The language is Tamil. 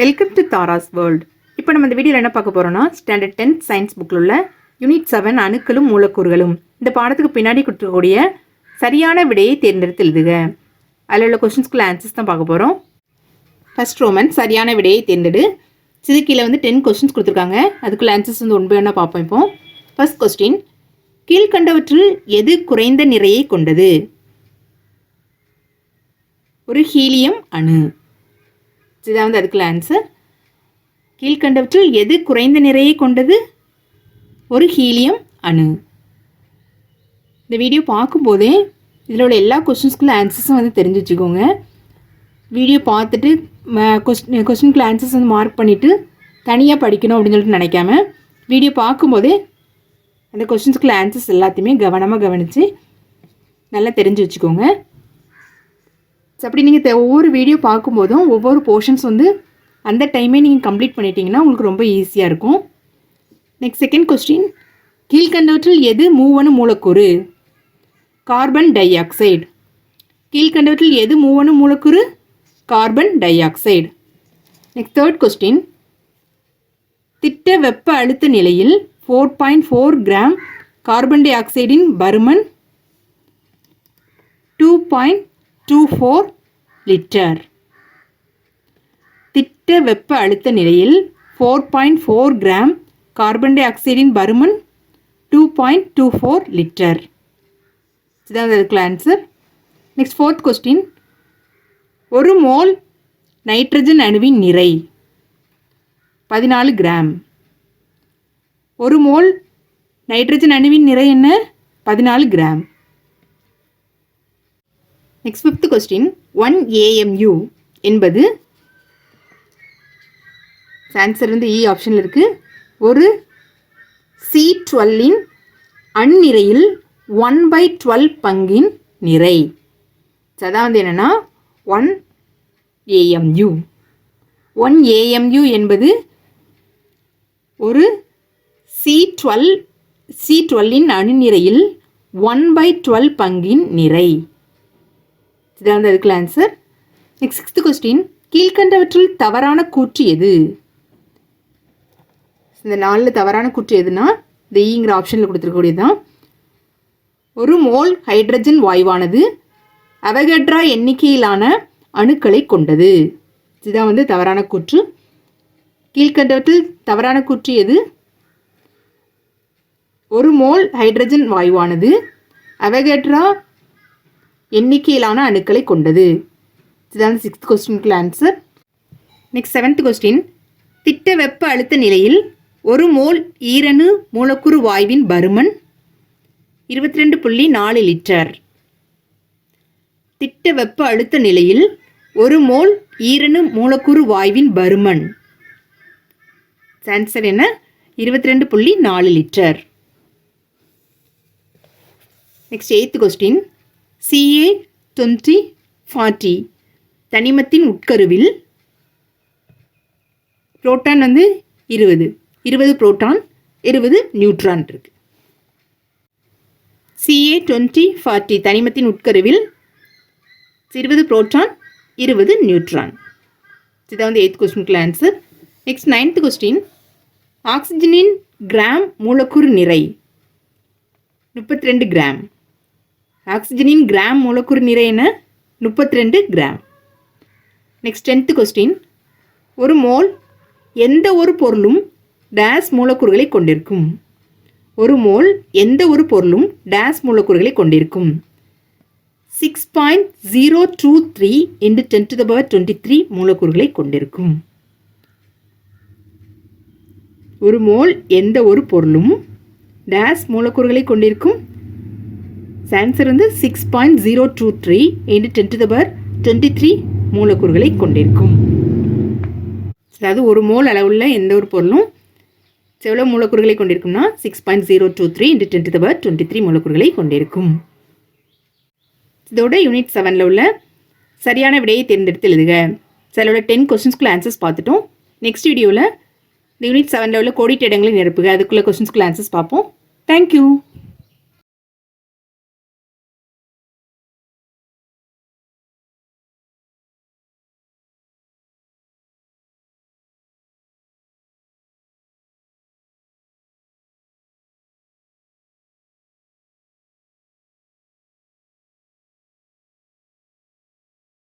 வெல்கம் டு தாராஸ் வேர்ல்ட் இப்போ நம்ம இந்த வீடியோவில் என்ன பார்க்க போகிறோம்னா ஸ்டாண்டர்ட் டென்த் சயின்ஸ் புக்கில் உள்ள யூனிட் செவன் அணுக்களும் மூலக்கூறுகளும். இந்த பாடத்துக்கு பின்னாடி கொடுக்கக்கூடிய சரியான விடையை தேர்ந்தெடுத்து எழுதுக. அதில் உள்ள கொஷின்ஸ்க்குள்ள ஆன்சர்ஸ் தான் பார்க்க போகிறோம் ஃபர்ஸ்ட் ரோமன் சரியான விடையை தேர்ந்தெடு. சிறு கீழே வந்து டென் கொஸ்டின்ஸ் கொடுத்துருக்காங்க. அதுக்குள்ள ஆன்சர்ஸ் வந்து ஒன்பது என்ன பார்ப்போம் இப்போ. ஃபர்ஸ்ட் கொஸ்டின் கீழ்கண்டவற்றில் எது குறைந்த நிறையை கொண்டது? ஒரு ஹீலியம் அணு. இதுதான் வந்து அதுக்குள்ள ஆன்சர் கீழ்கண்டவற்றில் எது குறைந்த நிறையை கொண்டது? ஒரு ஹீலியம் அணு. இந்த வீடியோ பார்க்கும்போதே இதில் உள்ள எல்லா கொஸ்டின்ஸ்குள்ள ஆன்சர்ஸும் வந்து தெரிஞ்சு வச்சுக்கோங்க. வீடியோ பார்த்துட்டு கொஸ்டின் கொஸ்டின்குள்ள ஆன்சர்ஸ் வந்து மார்க் பண்ணிவிட்டு தனியாக படிக்கணும் அப்படின்னு சொல்லிட்டு நினைக்காம வீடியோ பார்க்கும்போதே அந்த கொஸ்டின்ஸ்குள்ள ஆன்சர்ஸ் எல்லாத்தையுமே கவனமாக கவனித்து நல்லா தெரிஞ்சு வச்சுக்கோங்க. ஸோ அப்படி நீங்கள் ஒவ்வொரு வீடியோ பார்க்கும்போதும் ஒவ்வொரு போர்ஷன்ஸ் வந்து அந்த டைமே நீங்கள் கம்ப்ளீட் பண்ணிட்டீங்கன்னா உங்களுக்கு ரொம்ப ஈஸியாக இருக்கும். நெக்ஸ்ட் செகண்ட் கொஸ்டின் கீழ்கண்டவற்றில் எது மூவணு மூலக்கூறு? கார்பன் டை ஆக்சைடு கீழ்கண்டவற்றில் எது மூவணு மூலக்கூறு? Carbon dioxide next third question திட்ட வெப்ப அழுத்த நிலையில் four point four gram carbon tie ஆக்சைடின் பருமன் two point two four litre திட்ட வெப்ப அழுத்த நிலையில் four point four gram carbon tie ஆக்சைடின் பருமன் two point two four litre இதுதான் அதுக்குள்ள ஆன்சர் நெக்ஸ்ட் ஃபோர்த் கொஸ்டின் ஒரு மோல் நைட்ரஜன் அணுவின் நிறை பதினாலு கிராம் ஒரு மோல் நைட்ரஜன் அணுவின் நிறை என்ன? பதினாலு gram next fifth question one AMU என்பது ஆன்சர் வந்து e இ ஆப்ஷனில் இருக்குது ஒரு சி டுவெல்லின் அந்நிறையில் ஒன் பை டுவெல் பங்கின் நிறை. அதான் வந்து என்னென்னா ஒன் ஏஎம்யூ ஒன் ஏஎம்யூ என்பது ஒரு சி டுவெல் சி டுவெல்லின் அணுநிறையில் ஒன் பை டுவெல் பங்கின் நிறை. இதான் வந்து அதுக்குள்ள ஆன்சர் நெக்ஸ்ட் சிக்ஸ்த் கொஸ்டின் கீழ்கண்டவற்றில் தவறான கூற்று எது? இந்த நாளில் தவறான கூற்று எதுனா இந்த e ஈங்கிற ஆப்ஷனில் கொடுத்துருக்கக்கூடியது தான் ஒரு மோல் ஹைட்ரஜன் வாயுவானது அவகட்ரா எண்ணிக்கையிலான அணுக்களை கொண்டது. இதுதான் வந்து தவறான கூற்று. கீழ்கண்டவற்றில் தவறான கூற்று எது? ஒரு மோல் ஹைட்ரஜன் வாயுவானது அவகட்ரா எண்ணிக்கையிலான அணுக்களை கொண்டது. இதுதான் சிக்ஸ்த் கொஸ்டினுக்குள்ள ஆன்சர் நெக்ஸ்ட் செவன்த் கொஸ்டின் திட்ட வெப்ப அழுத்த நிலையில் ஒரு மோல் ஈரணு மூலக்கூறு வாயுவின் பருமன் இருபத்தி ரெண்டு புள்ளி நாலு லிட்டர் திட்ட வெப்ப அழுத்த நிலையில் ஒரு மோல் ஈரணு மூலக்கூறு வாயுவின் பருமன். ஆன்சர் என்ன? இருபத்தி ரெண்டு புள்ளி நாலு litre next eighth question CA twenty forty தனிமத்தின் உட்கருவில் புரோட்டான் வந்து இருபது. இருபது புரோட்டான் இருபது நியூட்ரான் இருக்கு. சிஏ டுவெண்ட்டி ஃபார்ட்டி தனிமத்தின் உட்கருவில் இருபது புரோட்டான் இருபது நியூட்ரான் இதுதான் வந்து எயித் கொஸ்டினுக்குள்ள ஆன்சர் நெக்ஸ்ட் நைன்த் கொஸ்டின் ஆக்சிஜனின் கிராம் மூலக்கூறு நிறை. முப்பத்தி ரெண்டு கிராம் ஆக்சிஜனின் கிராம் மூலக்கூறு நிறை என்ன முப்பத்தி ரெண்டு கிராம். நெக்ஸ்ட் டென்த்து கொஸ்டின் ஒரு மோல் எந்த ஒரு பொருளும் டேஸ் மூலக்கூறுகளை கொண்டிருக்கும். ஒரு மோல் எந்த ஒரு பொருளும் டேஸ் மூலக்கூறுகளை கொண்டிருக்கும். Six point zero two three into ten to the power twenty three மூலக்கூறுகளை கொண்டிருக்கும். ஒரு மோல் எந்த ஒரு பொருளும் டேஸ் மூலக்கூறுகளை கொண்டிருக்கும். ஆன்சர் வந்து six point zero two three into ten to the power twenty three மூலக்கூறுகளை கொண்டிருக்கும். அதாவது ஒரு மோல் அளவுள்ள எந்த ஒரு பொருளும் எவ்வளோ மூலக்கூறுகளை கொண்டிருக்கும்னா six point zero two three into ten to the power twenty three மூலக்கூறுகளை கொண்டிருக்கும். இதோட யூனிட் செவனில் உள்ள சரியான விடையை தேர்ந்தெடுத்து எழுதுக. சிலோட டென் கொஸ்டின்ஸ்குள்ள ஆன்சர்ஸ் பார்த்துட்டோம். நெக்ஸ்ட் வீடியோவில் இந்த யூனிட் செவனில் உள்ள கோடிட்ட இடங்களை நிரப்புக. அதுக்குள்ளே கொஸ்டின்ஸ்குள்ள ஆன்சர்ஸ் பார்ப்போம். தேங்க்யூ